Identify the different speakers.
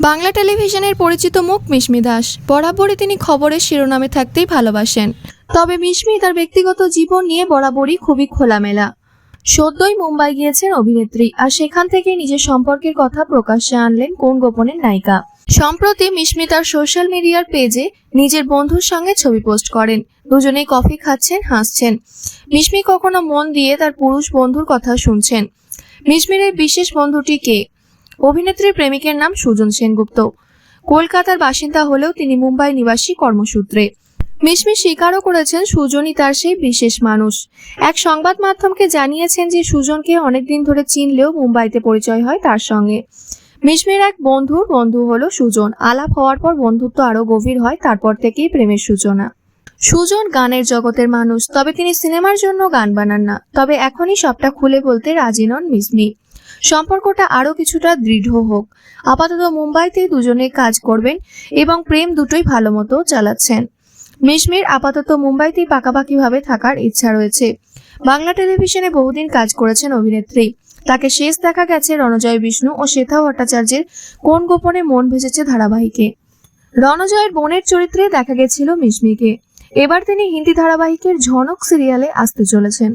Speaker 1: বাংলা টেলিভিশনের পরিচিত মুখ মিশমি দাস। বরাবরই তিনি খবরের শিরোনামে থাকতেই ভালোবাসেন। তবে মিশমি তার ব্যক্তিগত জীবন নিয়ে বরাবরই খুবই খোলামেলা। সদ্যই মুম্বাই গিয়েছেন অভিনেত্রী, আর সেখান থেকে নিজের সম্পর্কের কথা প্রকাশ্যে আনলেন কোন গোপনের নায়িকা। সম্প্রতি মিশমি তার সোশ্যাল মিডিয়ার পেজে নিজের বন্ধুর সঙ্গে ছবি পোস্ট করেন। দুজনেই কফি খাচ্ছেন, হাসছেন। মিশমি কখনো মন দিয়ে তার পুরুষ বন্ধুর কথা শুনছেন। মিশমির এই বিশেষ বন্ধুটি কে? অভিনেত্রীর প্রেমিকের নাম সুজন সেনগুপ্ত। কলকাতার বাসিন্দা হলেও তিনি মুম্বাই নিবাসী কর্মসূত্রে। মিশমি স্বীকারও করেছেন সুজনই তার সেই বিশেষ মানুষ। এক সংবাদ মাধ্যমকে জানিয়েছেন যে সুজনকে অনেকদিন ধরে চিনলেও মুম্বাইতে পরিচয় হয় তার সঙ্গে। মিশমির এক বন্ধুর বন্ধু হলো সুজন। আলাপ হওয়ার পর বন্ধুত্ব আরও গভীর হয়, তারপর থেকেই প্রেমের সূচনা। সুজন গানের জগতের মানুষ, তবে তিনি সিনেমার জন্য গান বানান না। তবে এখনই সবটা খুলে বলতে রাজি নন মিসমি সম্পর্কটা আরও কিছুটা দৃঢ় হোক। আপাতত মুম্বাইতেই দুজনে কাজ করবেন এবং প্রেম দুটোই ভালো মতো চালাচ্ছেন। মিশমির আপাতত মুম্বাইতেই পাকাপাকিভাবে থাকার ইচ্ছা রয়েছে। বাংলা টেলিভিশনে বহুদিন কাজ করেছেন অভিনেত্রী। তাকে শেষ দেখা গেছে রণজয় বিষ্ণু ও শ্বেতা ভট্টাচার্যের কোন গোপনে মন ভেজেছে ধারাবাহিকে। রণজয়ের বোনের চরিত্রে দেখা গেছিল মিশমিকে। এবার তিনি হিন্দি ধারাবাহিকের ঝনক সিরিয়ালে আসতে চলেছেন।